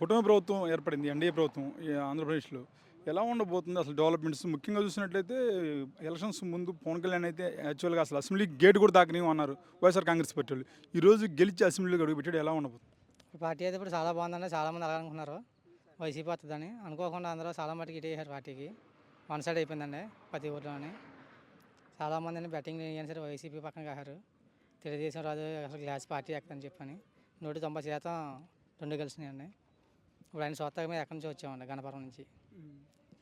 కుటుంబ ప్రభుత్వం ఏర్పడింది ఎన్డీఏ ప్రభుత్వం ఆంధ్రప్రదేశ్లో. ఎలా ఉండబోతుంది అసలు డెవలప్మెంట్స్? ముఖ్యంగా చూసినట్లయితే ఎలక్షన్స్ ముందు పవన్ కళ్యాణ్ అయితే యాక్చువల్గా అసలు అసెంబ్లీ గేట్ కూడా తాకని అన్నారు వైఎస్ఆర్ కాంగ్రెస్ పార్టీ వాళ్ళు. ఈ రోజు గెలిచి అసెంబ్లీలో అడుగు ఎలా ఉండబోతుంది? ఈ పార్టీ అయితే ఇప్పుడు చాలా బాగుందని చాలామంది అలాగనుకున్నారు వైసీపీ వస్తుందని అనుకోకుండా అందరూ చాలా మటుకు ఇటు వేశారు పార్టీకి. వన్ సైడ్ అయిపోయిందండి ప్రతి ఊర్లోని చాలామంది అని బెట్టింగ్ అయినా సరే వైసీపీ పక్కన కాశారు. తెలుగుదేశం రాదు అసలు గ్లాస్ పార్టీ ఎక్కదని చెప్పని నూట తొంభై శాతం రెండు కలిసినాయండి ఇప్పుడు ఆయన సొత్తగా మీద ఎక్కడి నుంచి వచ్చామండి? గణపురం నుంచి.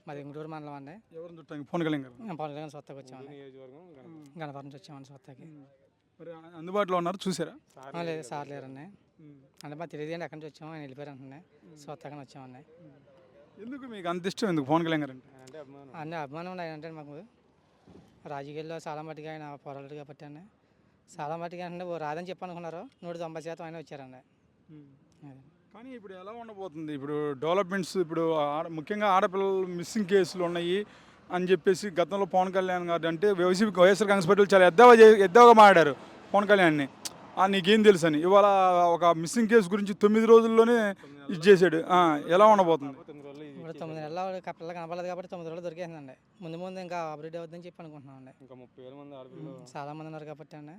మాది గుంటూరు మండలం అండి. ఎవరు చుట్టానికి పవన్ కళ్యాణ్ గారు. పవన్ కళ్యాణ్ సొత్తగా వచ్చామండి. గణపురం. నుంచి వచ్చామండి సొత్తకి మరి అందుబాటులో ఉన్నారు? చూసారా? లేదు సార్ లేరండి. అంటే మా తెలియదు ఎక్కడి నుంచి వచ్చాము ఆయన వెళ్ళిపోయారు అంటున్నాయి సొత్తగా వచ్చామండి. ఎందుకు మీకు అంత ఇష్టం ఎందుకు? పవన్ కళ్యాణ్ గారు అంటే. అన్ని అభిమానం ఉన్నాయి అంటే మాకు రాజకీయాల్లో చాలా మట్టుగా ఆయన పోరాడు కాబట్టి అండి చాలా మట్టుగా అంటే ఓ రాదని చెప్పి అనుకున్నారు నూట తొంభై శాతం ఆయన వచ్చారండి. అది. కానీ ఇప్పుడు ఎలా ఉండబోతుంది? ఇప్పుడు డెవలప్మెంట్స్ ఇప్పుడు ఆడ ముఖ్యంగా ఆడపిల్లలు మిస్సింగ్ కేసులు ఉన్నాయి అని చెప్పేసి గతంలో పవన్ కళ్యాణ్ గారు అంటే వైసీపీ వైఎస్ఆర్ కాంగ్రెస్ పార్టీలు చాలా ఎద్దవా ఎద్దవగా మాట్లాడారు పవన్ కళ్యాణ్ని. ఆ, నీకేం తెలుసు అని ఇవాళ ఒక మిస్సింగ్ కేసు గురించి తొమ్మిది రోజుల్లోనే ఇది చేశాడు. ఆ, ఎలా ఉండబోతుంది? ఇప్పుడు తొమ్మిది నెలల పిల్లలు కనపడలేదు కాబట్టి తొమ్మిది రోజులు దొరికేసిందండి. ముందు ముందు ఇంకా అభివృద్ధి అవుతుందని చెప్పి అనుకుంటున్నామండి. ఇంకా ముప్పై వేల మంది చాలా మంది ఉన్నారు కాబట్టి అండి.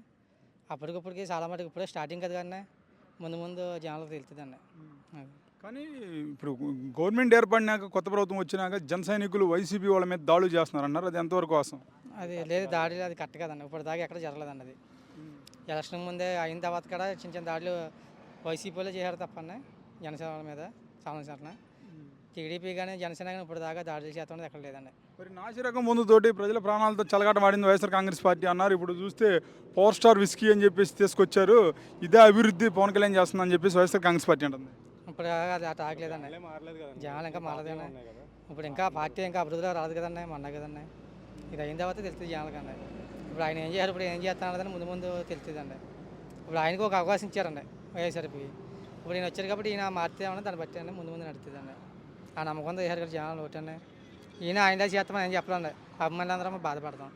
అప్పటికప్పటికి చాలా మటుకు ఇప్పుడే స్టార్టింగ్ కదా కానీ ముందు ముందు జనాలకు తెలుస్తుందండి అది. కానీ ఇప్పుడు గవర్నమెంట్ ఏర్పడినాక కొత్త ప్రభుత్వం వచ్చినాక జన సైనికులు వైసీపీ వాళ్ళ మీద దాడులు చేస్తున్నారు అన్నారు అది ఎంతవరకు కోసం అది లేదు దాడి అది కరెక్ట్ కదండి. ఇప్పుడు దాకా ఎక్కడ జరగలేదండి అది. ఎలక్షన్ ముందే అయిన తర్వాత కూడా చిన్న చిన్న దాడులు వైసీపీలో చేశారు తప్పండి జనసేన వాళ్ళ మీద సామాన్య టీడీపీ కానీ జనసేన కానీ ఇప్పుడు దాకా దాడులు చేస్తాం ఎక్కడ లేదండి. మరి నాసిరకం ముందుతోటి ప్రజల ప్రాణాలతో చెలగాట మాడింది వైఎస్ఆర్ కాంగ్రెస్ పార్టీ అన్నారు. ఇప్పుడు చూస్తే పవర్ స్టార్ విస్కీ అని చెప్పేసి తీసుకొచ్చారు. ఇదే అభివృద్ధి పవన్ కళ్యాణ్ చేస్తుందని చెప్పేసి వైఎస్ఆర్ కాంగ్రెస్ పార్టీ అంటుంది. ఇప్పుడు అది మారలేదు కదండి. జనాలు ఇంకా మారదేనా ఉన్నాయి కదా. ఇప్పుడు ఇంకా పార్టీ ఇంకా అభివృద్ధిలో రాదు కదండి మొన్న కదండి. ఇది అయిన తర్వాత తెలుస్తుంది జనాలకండి. ఇప్పుడు ఆయన ఏం చేయాలి ఇప్పుడు ఏం చేస్తానన్నదని ముందు ముందు తెలుస్తుందండి. ఇప్పుడు ఆయనకు ఒక అవకాశం ఇచ్చారండి వైఎస్ఆర్పి ఇప్పుడు ఈయన వచ్చారు కాబట్టి ఈయన మారితే ఏమన్నా దాన్ని బట్టి అండి ముందు ముందు నడుతుందండి ఆ నమ్మకంతో చేశారు కదా జనాలు ఒకటండి ఈయన ఆయన చేస్తామని ఏం చెప్పలేండి అభిమానులు అందరం బాధపడతాం.